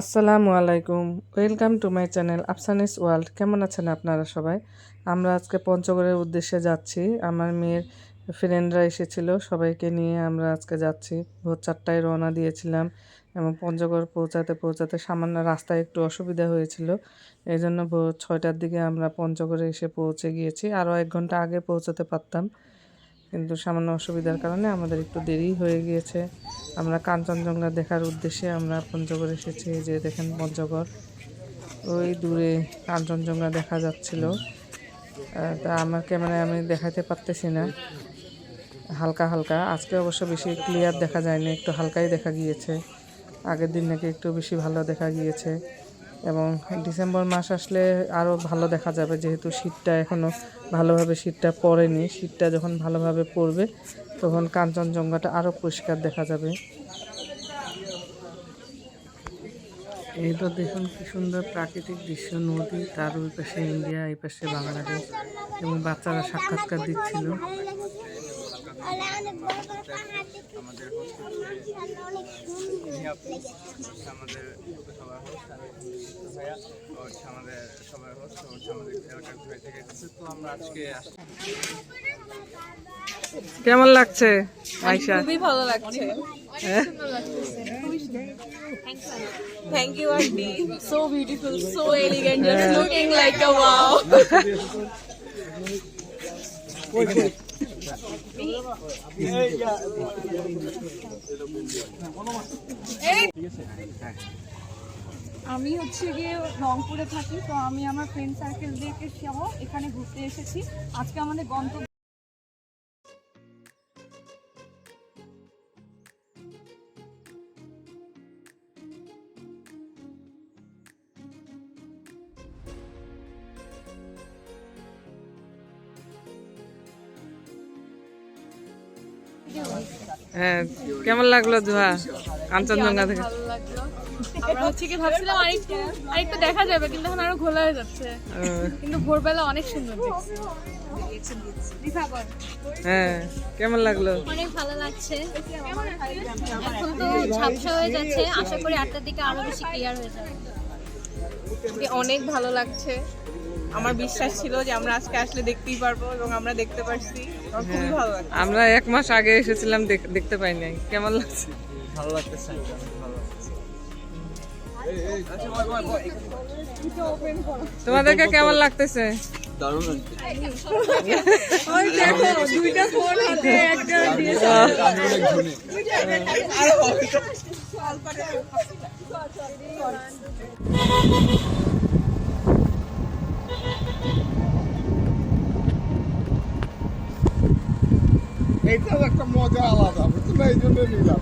আসসালামু আলাইকুম। Welcome to my channel Afsani's world. কেমন আছেন আপনারা সবাই? আমরা আজকে পঞ্চগড়ের উদ্দেশ্যে যাচ্ছি। আমার মেয়ের ফ্রেন্ডরা এসেছিল, সবাইকে নিয়ে আমরা আজকে যাচ্ছি। ভোর চারটায় রওনা দিয়েছিলাম এবং পঞ্চগড় পৌঁছাতে পৌঁছাতে সামান্য রাস্তায় একটু অসুবিধা হয়েছিল। এই জন্য ভোর ছয়টার দিকে আমরা পঞ্চগড়ে এসে পৌঁছে গিয়েছি। আরও এক ঘণ্টা আগে পৌঁছাতে পারতাম। কিন্তু সামান্য অসুবিধার কারণে আমাদের একটু দেরি হয়ে গিয়েছে। আমরা কাঞ্চনজঙ্ঘা দেখার উদ্দেশ্যে আমরা পঞ্চগড় এসেছি যে দেখেন পঞ্চগড়। ওই দূরে কাঞ্চনজঙ্ঘা দেখা যাচ্ছিল। তা আমার ক্যামেরায় আমি দেখাতে পারতেছি না। হালকা হালকা। আজকে অবশ্য বেশি ক্লিয়ার দেখা যায়নি, একটু হালকাই দেখা গিয়েছে। আগের দিন নাকি একটু বেশি ভালো দেখা গিয়েছে। এবং ডিসেম্বর মাস আসলে আরও ভালো দেখা যাবে, যেহেতু শীতটা এখনও ভালোভাবে শীতটা পড়েনি। শীতটা যখন ভালোভাবে পড়বে তখন কাঞ্চনজঙ্ঘাটা আরও পরিষ্কার দেখা যাবে। এই তো দেখুন কি সুন্দর প্রাকৃতিক দৃশ্য, নদী, তার ওই পাশে ইন্ডিয়া, এই পাশে বাংলাদেশ এবং বাচ্চারা সাক্ষাৎকার দিচ্ছিল। আমাদের হচ্ছে আমাদের সবার হচ্ছে হচ্ছে আমাদের সবার host, ও হচ্ছে আমাদের এলাকার ঘুরে থেকে এসেছে। তো আমরা আজকে কেমন লাগছে? আয়সা খুবই ভালো লাগছে। Thank you auntie so beautiful so elegant just looking like a wow আমি হচ্ছে গিয়ে রংপুরে থাকি তো আমি আমার ফ্রেন্ড সার্কেলদেরকে সহ এখানে ঘুরতে এসেছি। আজকে আমাদের গন্তব্য হ্যাঁ কেমন লাগল ধোয়া কাঞ্চনজঙ্ঘা থেকে। ভালো লাগল। আমরা হচ্ছে কি ভাবছিলাম আরেকটু আরেকটু দেখা যাবে কিন্তু এখন আরও ঘোলা হয়ে যাচ্ছে। কিন্তু ভোরবেলা অনেক সুন্দর দেখছি। হ্যাঁ কেমন লাগল? অনেক ভালো লাগছে। এখন তো ঝাপসা হয়ে যাচ্ছে আশা করি আটটার দিকে আরও বেশি ক্লিয়ার হয়ে যাবে। অনেক ভালো লাগছে। আমার বিশ্বাস ছিল যে আমরা আজকে আসলে দেখতেই পারব এবং আমরা দেখতে পারছি। খুবই ভালো লাগছে। আমরা এক মাস আগে এসেছিলাম দেখতে পাই নাই কেমন লাগছে? ভালো লাগতেছে। তোমাদেরকে কেমন লাগতেছে? দারুণ ওই দেখো দুইটা ফোন হাতে একটা এইটার একটা মজা আলাদা বুঝছ এই জন্য নিলাম।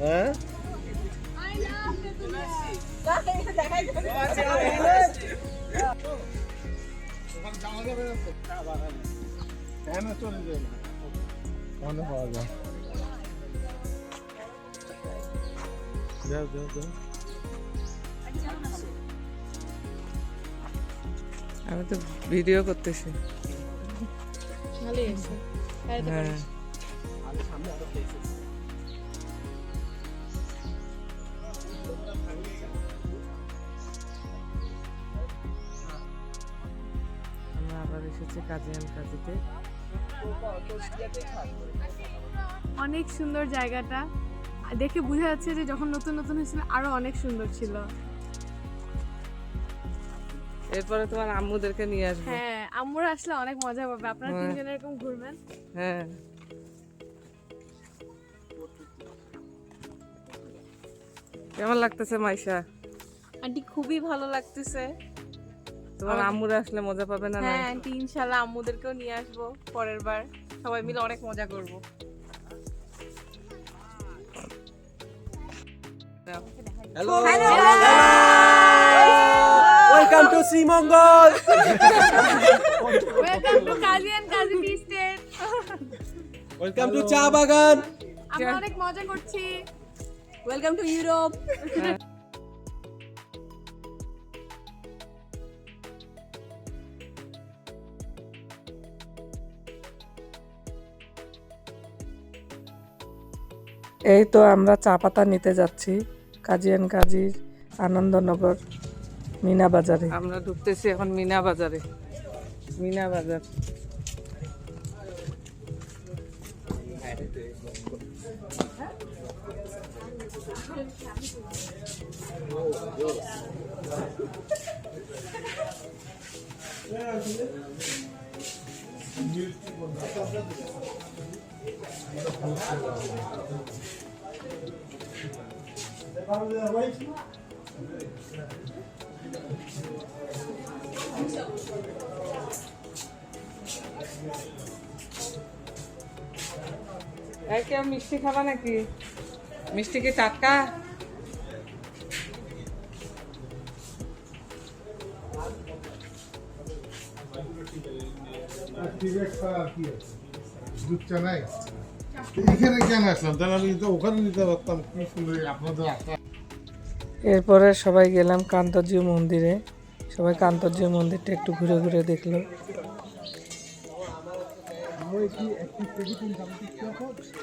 হ্যাঁ? পাওয়া যায় যাও যাও যাও আমি তো ভিডিও করতেছি। ভালোই আছে। হ্যাঁ। আমরা আবার এসেছি কাজিয়ান কাজিতে। অনেক সুন্দর জায়গাটা। দেখে বোঝা যাচ্ছে যে যখন নতুন নতুন হয়েছিল আরও অনেক সুন্দর ছিল। এরপরে তোমার আম্মুদেরকে নিয়ে আসব। হ্যাঁ আম্মুরা আসলে অনেক মজা পাবে। আপনারা হ্যাঁ। তিনজন এরকম ঘুরবেন? হ্যাঁ। কেমন লাগতেছে মাইশা? আন্টি খুবই ভালো লাগতেছে। তোমার আম্মুরা আসলে মজা পাবে না না হ্যাঁ আন্টি ইনশাল্লাহ আম্মুদেরকেও নিয়ে আসব পরের বার। সবাই মিলে অনেক মজা করব। Hello welcome to Sreemangal welcome to Kazi and Kazi estate welcome to চা বাগান আমরা অনেক মজা করছি। ওয়েলকাম টু ইউরোপ এই তো আমরা চা পাতা নিতে যাচ্ছি কাজিয়ান কাজীর আনন্দনগর মিনা বাজারে। আমরা ঢুকতেছি এখন মিনা বাজারে। মিনা বাজার। মিষ্টি খাবা নাকি? মিষ্টি কি টাটকা? আর টিকিট ছাড়া আর কি আছে? দুধ চা নাই? এখানে কেন আসলাম? তাহলে আমি তো ওখানে নিতে পারতাম। কি সুন্দর আপনাদের এরপরে সবাই গেলাম কান্তজিউ মন্দিরে। সবাই কান্তজিউ মন্দিরটা একটু ঘুরে ঘুরে দেখল।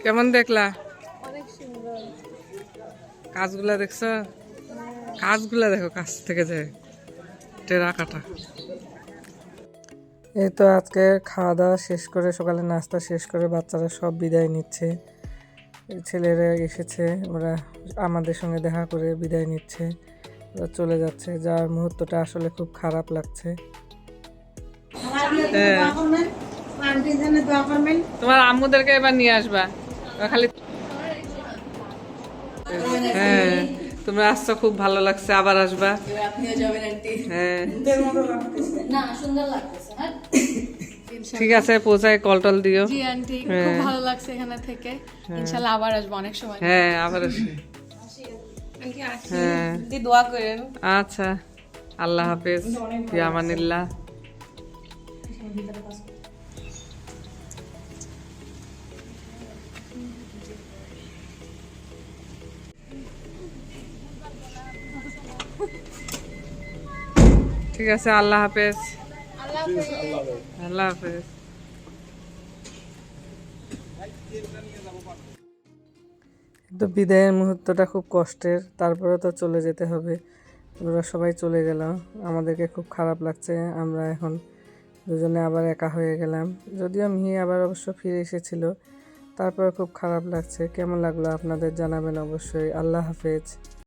কেমন দেখলা? কাজগুলা দেখছ? কাজগুলা দেখো কাজ থেকে যায়। টেরা কাটা। এই তো আজকে খাওয়া দাওয়া শেষ করে সকালে নাস্তা শেষ করে বাচ্চারা সব বিদায় নিচ্ছে। ছেলেরা এসেছে ওরা আমাদের সঙ্গে দেখা করে বিদায় নিচ্ছে। ওরা চলে যাচ্ছে যার মুহূর্তটা আসলে খুব খারাপ লাগছে। হ্যাঁ। তোমার আম্মুদেরকে এবার নিয়ে আসবা। খালি হ্যাঁ তোমরা আসছো খুব ভালো লাগছে আবার আসবা। হ্যাঁ। না সুন্দর লাগতেছে হ্যাঁ? ঠিক আছে পৌঁছায় কল টল দিও। জি আন্টি খুব ভালো লাগছে এখানে থেকে। ইনশাল্লাহ আবার আসব অনেক সময়। হ্যাঁ আবার আসি। হ্যাঁ। দোয়া করেন। আচ্ছা আল্লাহ হাফেজ ইয়ামানিল্লাহ। ঠিক আছে, আল্লাহ হাফেজ। আল্লাহ হাফেজ। তো বিদায়ের মুহূর্তটা খুব কষ্টের, তারপরে তো চলে যেতে হবে। ওরা সবাই চলে গেল আমাদেরকে খুব খারাপ লাগছে, আমরা এখন দুজনে আবার একা হয়ে গেলাম। যদিও মিহি আবার অবশ্য ফিরে এসেছিল, তারপরে খুব খারাপ লাগছে। কেমন লাগল আপনাদের জানাবেন অবশ্যই। আল্লাহ হাফেজ।